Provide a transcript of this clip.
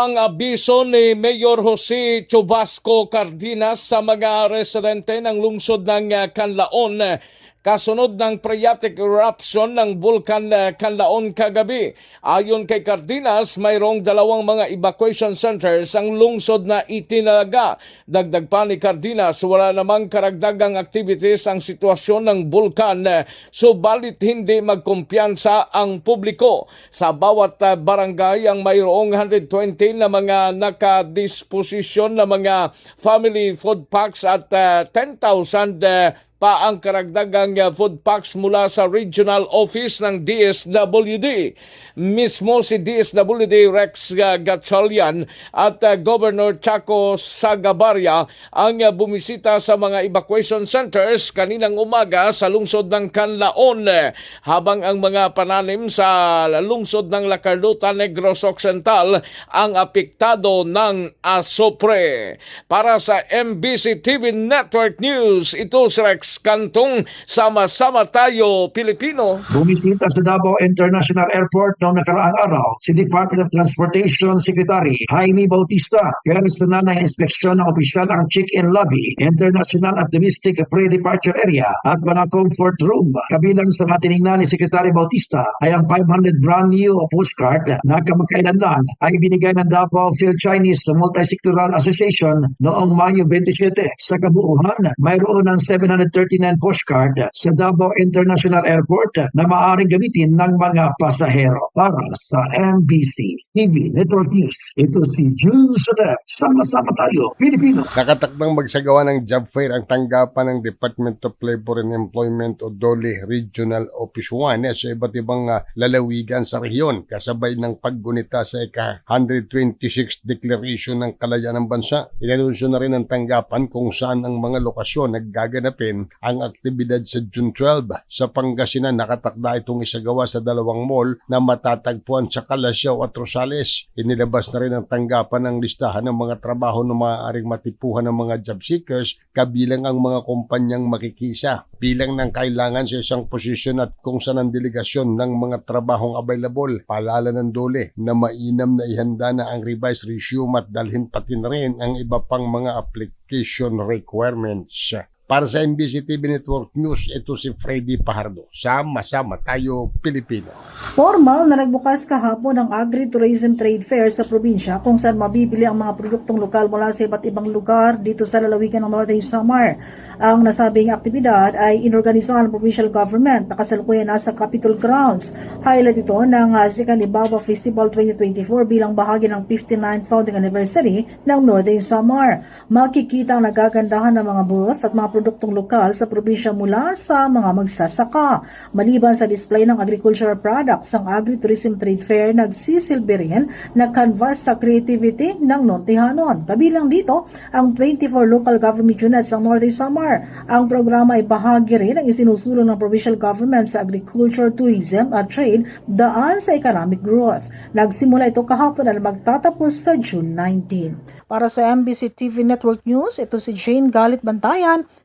ang abiso ni Mayor Jose Chubasco Cardenas sa mga residente ng lungsod ng uh, Canlaon kasunod ng phreatic eruption ng Bulkan uh, Canlaon kagabi. Ayon kay Cardenas, mayroong dalawang mga evacuation centers ang lungsod na itinalaga. Dagdag pa ni Cardenas, wala namang karagdagang activities ang sitwasyon ng bulkan, uh, subalit hindi magkumpiyansa ang publiko. Sa bawat uh, barangay ang mayroong 120 na mga nakadisposisyon na mga family food packs at uh, 10,000 uh, pa ang karagdagang uh, food packs mula sa regional office ng DSWD. Mismo si DSWD Rex uh, Gatchalian at uh, Governor Chaco Sagabaria ang bumisita sa mga evacuation centers kaninang umaga sa lungsod ng Canlaon habang ang mga pananim sa lungsod ng Lacarluta Negros Occidental ang apektado ng asopre. Para sa MBC TV Network News, ito si Rex Kantong, sama-sama tayo Pilipino. Bumisita sa Davao International Airport noong nakaraang araw si Department of Transportation Secretary Jaime Bautista. Personal na inspeksyon ng opisyal ang check-in lobby, international at domestic pre-departure area at mga comfort room. Kabilang sa matiningnan ni Secretary Bautista ay ang 500 brand new postcard na kamakailan lang ay binigay ng Davao Phil Chinese Multisectoral Association noong Mayo 27. Sa kabuuan, mayroon ng 739 postcard sa Davao International Airport na maaaring gamitin ng mga pasahero. Para sa MBC TV Network News, ito si Jules Soder. Sama-sama tayo, Pilipino. Nakatakdang magsagawa ng job fair ang tanggapan ng Department of Labor and Employment o DOLE Regional Office 1 eh, sa iba't ibang ah, lalawigan sa rehiyon kasabay ng paggunita sa ika-126 Declaration ng Kalayaan ng Bansa. Inanunsyo na rin ang tanggapan kung saan ang mga lokasyon naggaganapin ang aktibidad sa June 12. Sa Pangasinan, nakatakda itong isagawa sa dalawang mall na matatagpuan sa Calasiao at Rosales. Inilabas na rin ang tanggapan ng listahan ng mga trabaho na maaaring matipuhan ng mga job seekers kabilang ang mga kumpanyang makikisa bilang ng kailangan sa isang posisyon at kung saan ang delegasyon ng mga trabahong available. Paalala ng dole na mainam na ihanda na ang revised resume at dalhin pati na rin ang iba pang mga application requirements. Para sa MBC TV Network News, ito si Freddy Pahardo. Sama-sama tayo, Pilipino. Formal na nagbukas kahapon ang Agri-Tourism Trade Fair sa probinsya kung saan mabibili ang mga produktong lokal mula sa iba't ibang lugar dito sa lalawigan ng Northern Samar. Ang nasabing aktibidad ay inorganisahan ng provincial government na kasalukuyan nasa Capitol Grounds. Highlight ito ng uh, Sikanibaba Festival 2024 bilang bahagi ng 59th founding anniversary ng Northern Samar. Makikita ang nagagandahan ng mga booth at mga produktong lokal sa probinsya mula sa mga magsasaka. Maliban sa display ng agricultural products, ang Agri-Tourism Trade Fair nagsisilbi rin na canvas sa creativity ng Nortehanon. Kabilang dito ang 24 local government units ng Northern Samar. Ang programa ay bahagi rin ng isinusulong ng provincial government sa agriculture, tourism at trade daan sa economic growth. Nagsimula ito kahapon at magtatapos sa June 19. Para sa MBC TV Network News, ito si Jane Galit Bantayan.